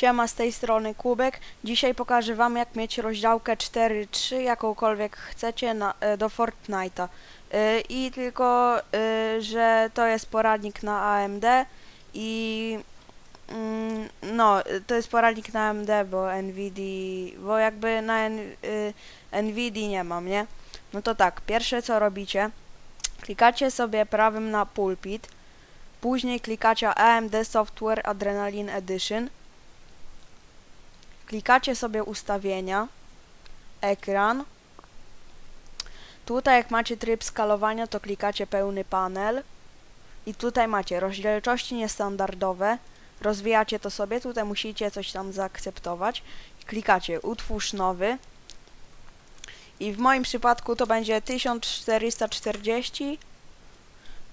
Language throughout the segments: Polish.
Siema, z tej strony Kubek. Dzisiaj pokażę wam jak mieć rozdziałkę 4.3, jakąkolwiek chcecie na, e, do Fortnite'a. E, I tylko, e, że to jest poradnik na AMD i mm, no, to jest poradnik na AMD, bo NVIDIA, bo jakby na N, e, NVIDIA nie mam, nie? No to tak, pierwsze co robicie, klikacie sobie prawym na pulpit, później klikacie AMD Software Adrenaline Edition, klikacie sobie ustawienia, ekran. Tutaj jak macie tryb skalowania, to klikacie pełny panel. I tutaj macie rozdzielczości niestandardowe. Rozwijacie to sobie, tutaj musicie coś tam zaakceptować. Klikacie utwórz nowy. I w moim przypadku to będzie 1440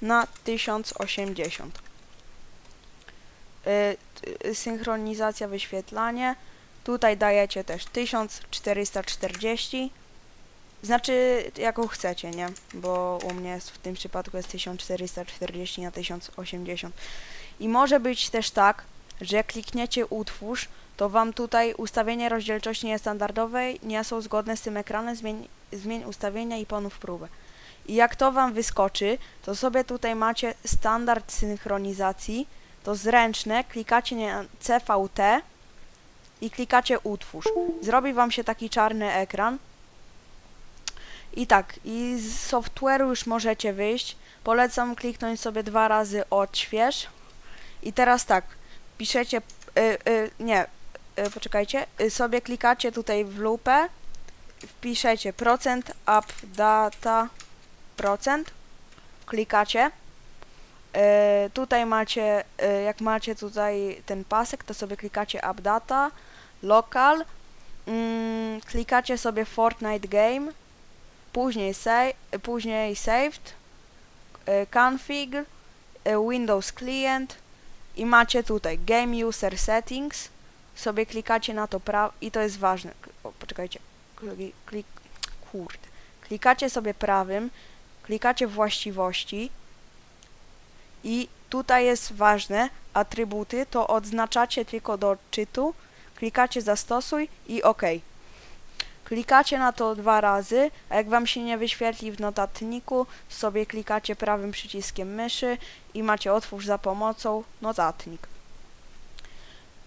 na 1080. Y, synchronizacja, wyświetlanie. Tutaj dajecie też 1440. Znaczy, jaką chcecie, nie? Bo u mnie jest, w tym przypadku jest 1440 na 1080. I może być też tak, że jak klikniecie utwórz, to wam tutaj ustawienia rozdzielczości niestandardowej nie są zgodne z tym ekranem, zmień, zmień ustawienia i ponów próbę. I jak to wam wyskoczy, to sobie tutaj macie standard synchronizacji, to zręczne, klikacie na CVT i klikacie utwórz. Zrobi wam się taki czarny ekran. I tak, i z software'u już możecie wyjść. Polecam kliknąć sobie dwa razy odśwież. I teraz tak, piszecie, y, y, nie, y, poczekajcie, y, sobie klikacie tutaj w lupę, wpiszecie procent up data procent, klikacie. Y, tutaj macie, y, jak macie tutaj ten pasek, to sobie klikacie up data, local, mm, klikacie sobie Fortnite game, później, sa- później saved, y, config, Windows client i macie tutaj game user settings, sobie klikacie na to pra i to jest ważne. O, poczekajcie. Klik, klik, kurde. Klikacie sobie prawym, klikacie właściwości i tutaj jest ważne, atrybuty to odznaczacie tylko do odczytu, klikacie zastosuj i OK. Klikacie na to dwa razy, a jak wam się nie wyświetli w notatniku, sobie klikacie prawym przyciskiem myszy i macie otwórz za pomocą notatnik.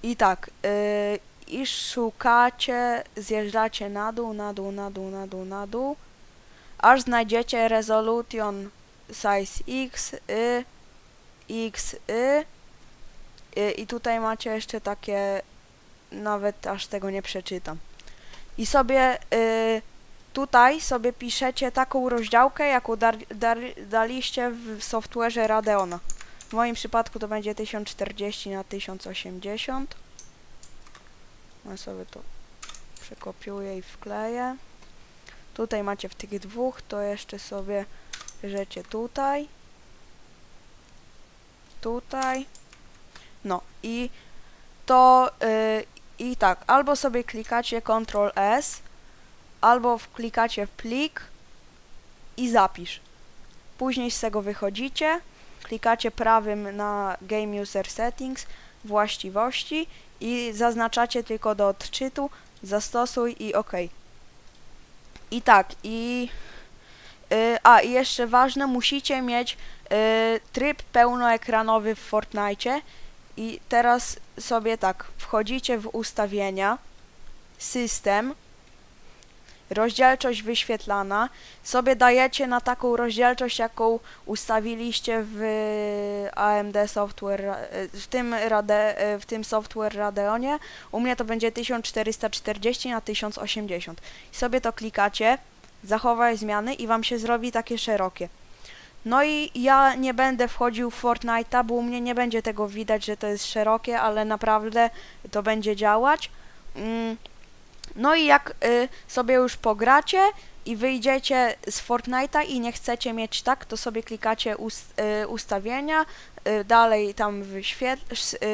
I tak, yy, i szukacie, zjeżdżacie na dół, na dół, na dół, na dół, na dół, aż znajdziecie resolution size x, y, x, y, y, i tutaj macie jeszcze takie, nawet aż tego nie przeczytam. I sobie y, tutaj sobie piszecie taką rozdziałkę, jaką dar, dar, daliście w software'ze Radeona. W moim przypadku to będzie 1040 na 1080. Ja sobie to przekopiuję i wkleję. Tutaj macie w tych dwóch, to jeszcze sobie bierzecie tutaj. Tutaj. No i to y, i tak, albo sobie klikacie Ctrl S, albo klikacie w plik i zapisz. Później z tego wychodzicie, klikacie prawym na Game User Settings, właściwości i zaznaczacie tylko do odczytu, zastosuj i OK. I tak, i y, a i jeszcze ważne, musicie mieć tryb pełnoekranowy w Fortnite i teraz sobie tak, wchodzicie w ustawienia, system, rozdzielczość wyświetlana, sobie dajecie na taką rozdzielczość, jaką ustawiliście w AMD Software, e, w tym, Rade, w tym Software Radeonie. U mnie to będzie 1440 na 1080. I sobie to klikacie, zachowaj zmiany i wam się zrobi takie szerokie. No i ja nie będę wchodził w Fortnite'a, bo u mnie nie będzie tego widać, że to jest szerokie, ale naprawdę to będzie działać. Mm. No i jak y, sobie już pogracie i wyjdziecie z Fortnite'a i nie chcecie mieć tak, to sobie klikacie y, ustawienia, y, dalej tam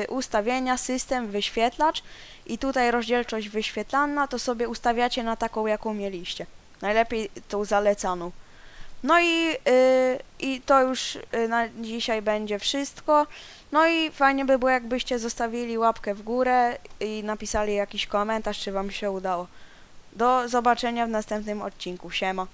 ustawienia, system, wyświetlacz i tutaj rozdzielczość wyświetlana, to sobie ustawiacie na taką, jaką mieliście. Najlepiej tą zalecaną. No i, y, i to już y, na dzisiaj będzie wszystko. No i fajnie by było, jakbyście zostawili łapkę w górę i napisali jakiś komentarz, czy wam się udało. Do zobaczenia w następnym odcinku. Siema.